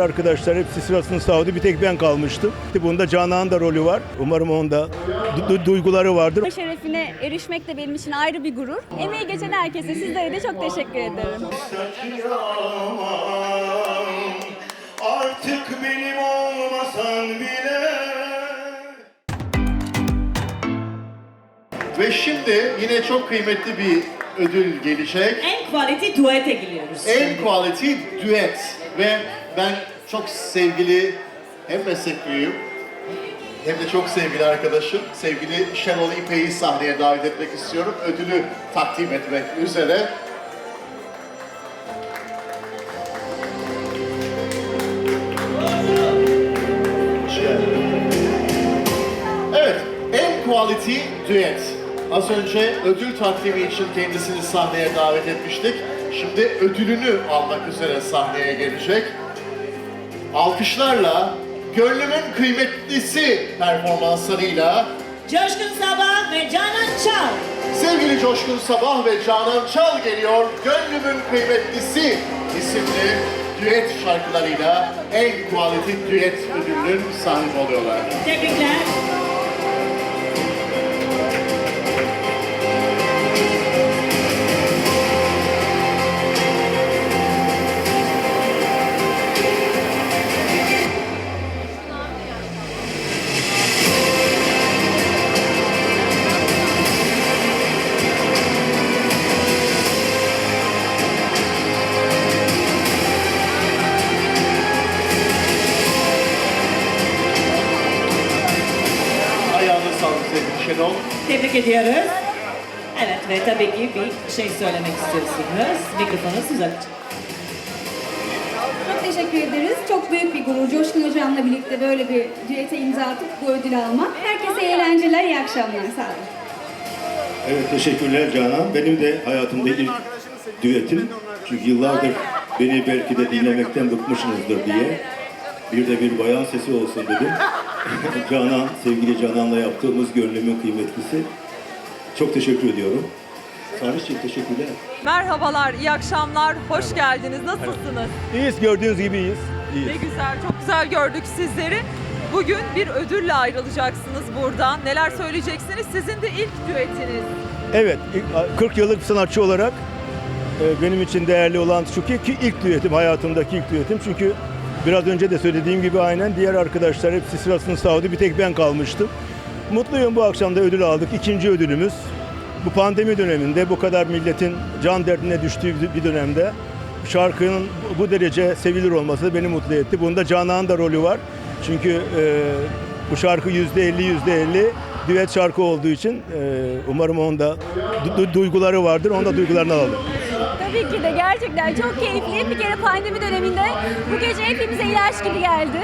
arkadaşlar hepsi sırasını savdı. Bir tek ben kalmıştım. Bunda Canan'ın da rolü var. Umarım onda du- du- duyguları vardır. şerefine erişmek de benim için ayrı bir gurur. Emeği geçen herkese sizlere de çok teşekkür ederim. Artık benim olmasan bile Ve şimdi yine çok kıymetli bir ödül gelecek. En quality duete giriyoruz. En quality düet. Ve ben çok sevgili hem meslek büyüğüm hem de çok sevgili arkadaşım, sevgili Şenol İpek'i sahneye davet etmek istiyorum. Ödülü takdim etmek üzere. Evet, en quality düet. Az önce ödül takdimi için kendisini sahneye davet etmiştik. Şimdi ödülünü almak üzere sahneye gelecek. Alkışlarla Gönlümün Kıymetlisi performanslarıyla Coşkun Sabah ve Canan Çal. sevgili Coşkun Sabah ve Canan Çal geliyor. Gönlümün Kıymetlisi isimli düet şarkılarıyla en quality düet ödülünün sahibi oluyorlar. Tebrikler. Ediyoruz. Evet ve tabii ki bir şey söylemek istiyorsunuz. Mikrofonu siz açın. Çok teşekkür ederiz. Çok büyük bir gurur. Coşkun Hocam'la birlikte böyle bir düete imza atıp bu ödülü almak. Herkese eğlenceler, iyi akşamlar. Sağ olun. Evet teşekkürler Canan. Benim de hayatımda ilk düetim. Çünkü yıllardır beni belki de dinlemekten bıkmışsınızdır diye. Bir de bir bayan sesi olsun dedim. Canan, sevgili Canan'la yaptığımız gönlümün kıymetlisi. Çok teşekkür ediyorum. Salihciğim teşekkürler. Merhabalar, iyi akşamlar, hoş geldiniz. Nasılsınız? İyiyiz gördüğünüz gibi iyiyiz. Ne İyiyiz. güzel, çok güzel gördük sizleri. Bugün bir ödülle ayrılacaksınız buradan. Neler söyleyeceksiniz? Sizin de ilk düetiniz. Evet, ilk- 40 yıllık bir sanatçı olarak e, benim için değerli olan şu ki, ki ilk düetim, hayatımdaki ilk düetim. Çünkü biraz önce de söylediğim gibi aynen diğer arkadaşlar hepsi sırasını savdı. Bir tek ben kalmıştım. Mutluyum bu akşam da ödül aldık. İkinci ödülümüz. Bu pandemi döneminde bu kadar milletin can derdine düştüğü bir dönemde şarkının bu derece sevilir olması beni mutlu etti. Bunda Canan'ın da rolü var. Çünkü e, bu şarkı yüzde elli yüzde elli düet şarkı olduğu için e, umarım onda du- du- duyguları vardır. Onda duygularını alalım. Tabii ki de gerçekten çok keyifli. Bir kere pandemi döneminde bu gece hepimize ilaç gibi geldi.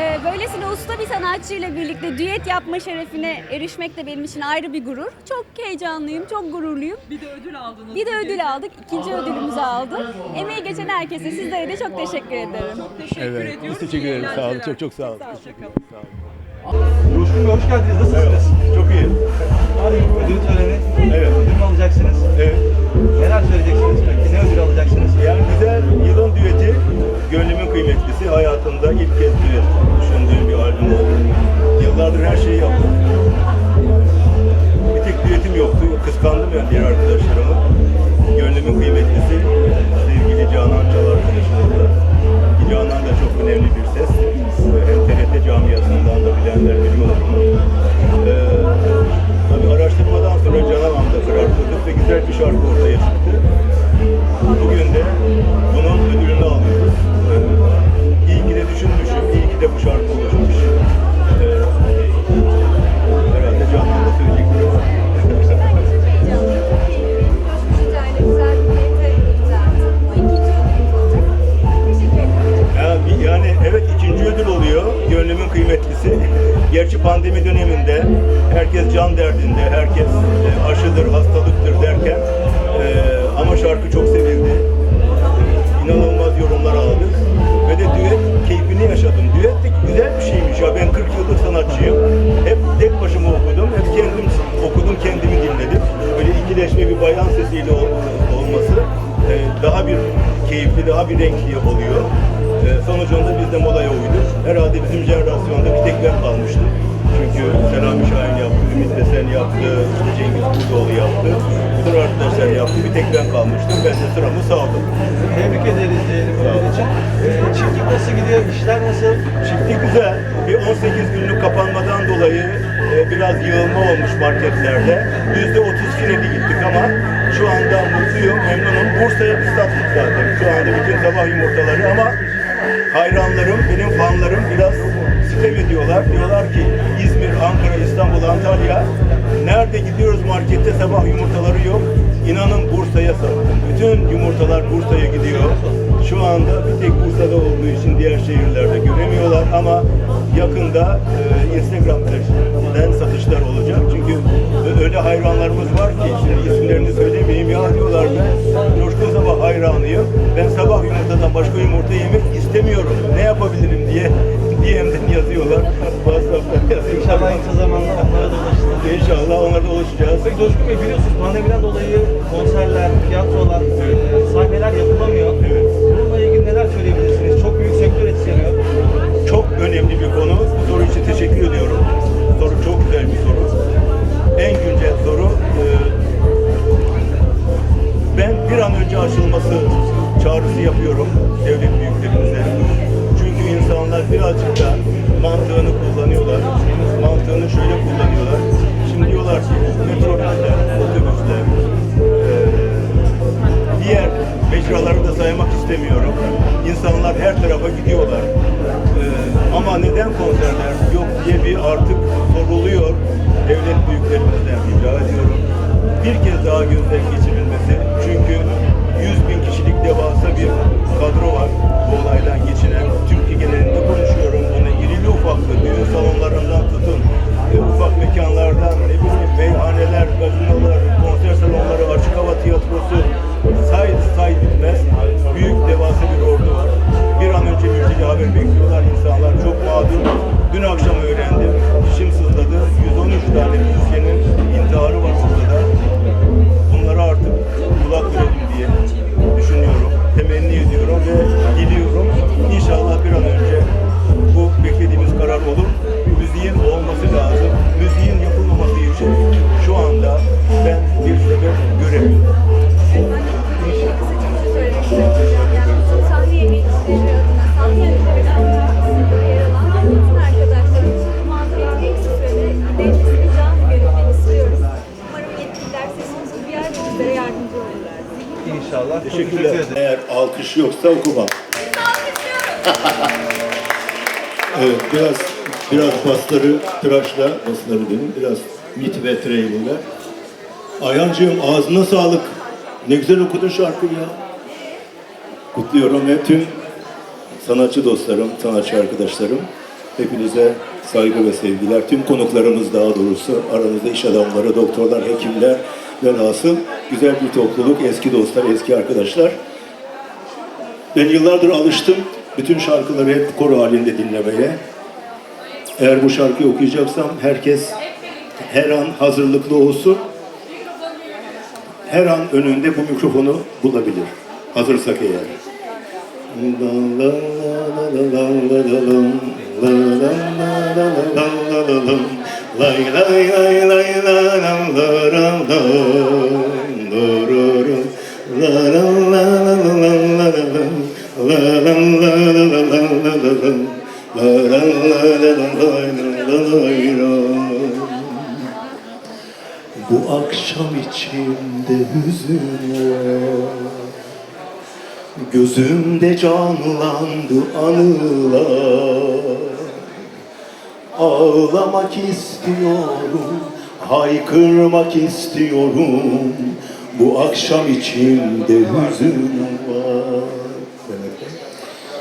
Ee, böylesine usta bir sanatçıyla birlikte düet yapma şerefine erişmek de benim için ayrı bir gurur. Çok heyecanlıyım, çok gururluyum. Bir de ödül aldınız. Bir de ödül aldık, ikinci ödülümüzü aldık. Emeği geçen herkese sizlere de çok teşekkür ederim. Teşekkür Evet, ediyoruz. biz teşekkür ederiz. Sağ olun. Çok çok sağ olun. Coşkun Bey hoş geldiniz. Nasılsınız? Önemli bir ses. Pandemi döneminde herkes can derdinde, herkes e, aşıdır, hastalıktır derken e, ama şarkı çok sevildi. İnanılmaz yorumlar aldık. Ve de düet keyfini yaşadım. Düet de güzel bir şeymiş ya. Ben 40 yıllık sanatçıyım. Hep tek başıma okudum. Hep kendim okudum, kendimi dinledim. Böyle ikileşme bir bayan sesiyle ol- olması e, daha bir keyifli, daha bir renkli oluyor. Sonucunda biz Herhalde bizim jenerasyonda bir tek ben kalmıştım. Çünkü Selami Şahin yaptı, Ümit Besen yaptı, Cengiz Kurdoğlu yaptı. Bütün arkadaşlar yaptı, bir tek ben kalmıştım. Ben de sıramı saldım. Tebrik ederiz diyelim ödül için. Ee, çiftlik nasıl gidiyor? İşler nasıl? Çiftlik güzel. Bir 18 günlük kapanmadan dolayı e, biraz yığılma olmuş marketlerde. Yüzde 30 fireli gittik ama şu anda mutluyum, memnunum. Bursa'ya biz sattık zaten. Şu anda bütün sabah yumurtaları ama hayranlarım, benim fanlarım biraz sitem ediyorlar. Diyorlar ki Ankara, İstanbul, Antalya nerede gidiyoruz markette sabah yumurtaları yok. İnanın Bursa'ya sattım. Bütün yumurtalar Bursa'ya gidiyor. Şu anda bir tek Bursa'da olduğu için diğer şehirlerde göremiyorlar ama yakında e, Instagram'dan satışlar olacak. Çünkü öyle hayranlarımız var ki şimdi isimlerini söylemeyeyim ya diyorlar ben Coşkun Sabah hayranıyım. Ben sabah yumurtadan başka yumurta yemek istemiyorum. Ne yapabilirim diye DM'den yazıyorlar. WhatsApp'tan yazıyorlar. İnşallah en kısa zamanda onlara da ulaşırız. İnşallah onlara da ulaşacağız. Peki Coşkun Bey biliyorsunuz pandemiden dolayı konserler, tiyatrolar, e, sahneler yapılamıyor. Bununla ilgili neler söyleyebilirsiniz? Önemli bir konu. Bu soru için teşekkür ediyorum. Soru çok güzel bir soru. En güncel soru e, ben bir an önce açılması çağrısı yapıyorum devlet büyüklerimize. Çünkü insanlar birazcık da Teşekkürler. Eğer alkış yoksa okumam. evet, biraz biraz basları tıraşla, basları dedim, biraz mit ve trailer'la. Ayhancığım ağzına sağlık. Ne güzel okudun şarkıyı ya. Kutluyorum ve tüm sanatçı dostlarım, sanatçı arkadaşlarım. Hepinize saygı ve sevgiler. Tüm konuklarımız daha doğrusu aranızda iş adamları, doktorlar, hekimler velhasıl güzel bir topluluk, eski dostlar, eski arkadaşlar. Ben yıllardır alıştım bütün şarkıları hep koro halinde dinlemeye. Eğer bu şarkıyı okuyacaksam herkes her an hazırlıklı olsun. Her an önünde bu mikrofonu bulabilir. Hazırsak eğer. Bu akşam içimde hüzün var Gözümde canlandı anılar. Ağlamak istiyorum, haykırmak istiyorum. Bu akşam içimde hüzün var.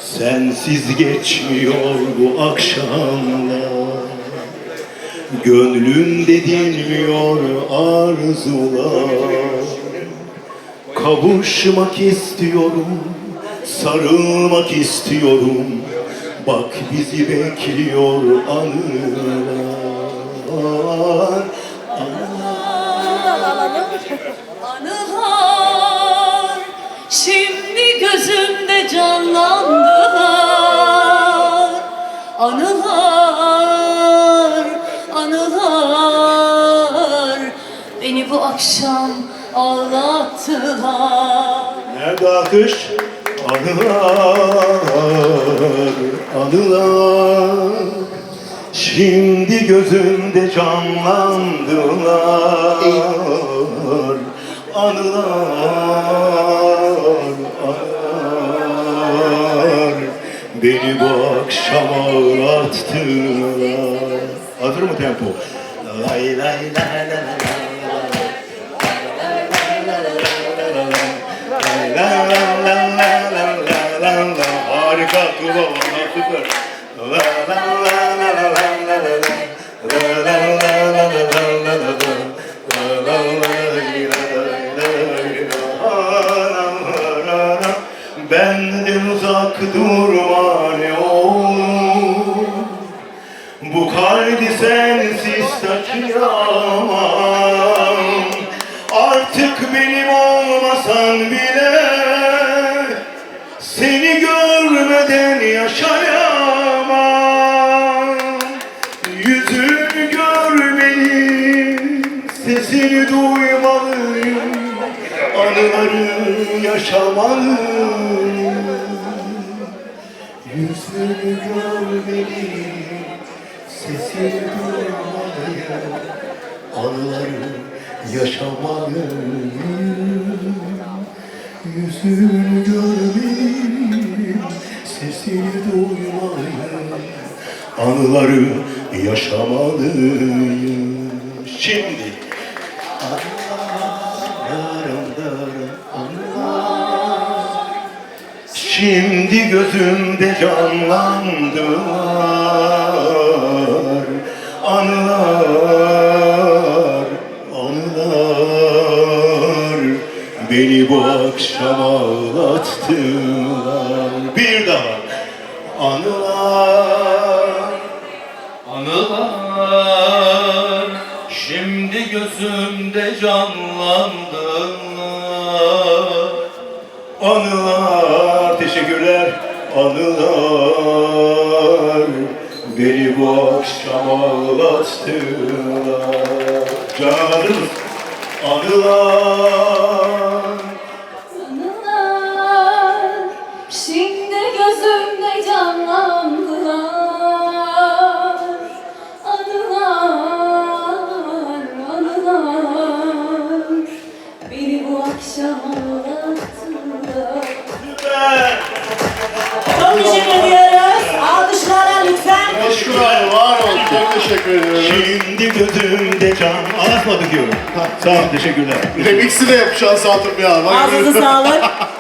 Sensiz geçmiyor bu akşamlar. Gönlümde dinmiyor arzular. Kavuşmak istiyorum, sarılmak istiyorum Bak bizi bekliyor anılar. Anılar şimdi gözümde canlandılar. Anılar, anılar Beni bu akşam ağlattılar. Nerede alkış? Anılar, anılar Şimdi gözümde canlandılar Anılar, anılar Beni bu akşam ağlattılar Hazır mı tempo? Lay lay lay lay lay La la la Harika Tuğba vallahi süper. La la la la la la la la la Benden uzak durma ne olur Bu kalbi sensiz taşıyamam Artık benim olmasan bile Seni gör görmeden yaşayamam. Yüzünü görmeliyim Sesini duymalıyım. Anıları yaşamalıyım. Yüzünü görmeliyim Sesini duymalıyım. Anıları yaşamalıyım. Yüzünü görmeliyim Sesini duymalıyım Anıları yaşamalıyım. Şimdi. Şimdi gözümde canlandılar Anılar, anılar. Beni bu akşam ağlattılar Anılar, teşekkürler. Anılar beni bu akşam ağlattılar. Canım Anılar. Anılar şimdi gözümde canlandılar Anılar, anılar Beni bu akşam teşekkür ediyorum. Şimdi gözümde can. Anlatmadık diyorum. Sağ olun, teşekkürler. Remix'i de yapacağız Satın ya. Bak, Ağzınıza sağlık.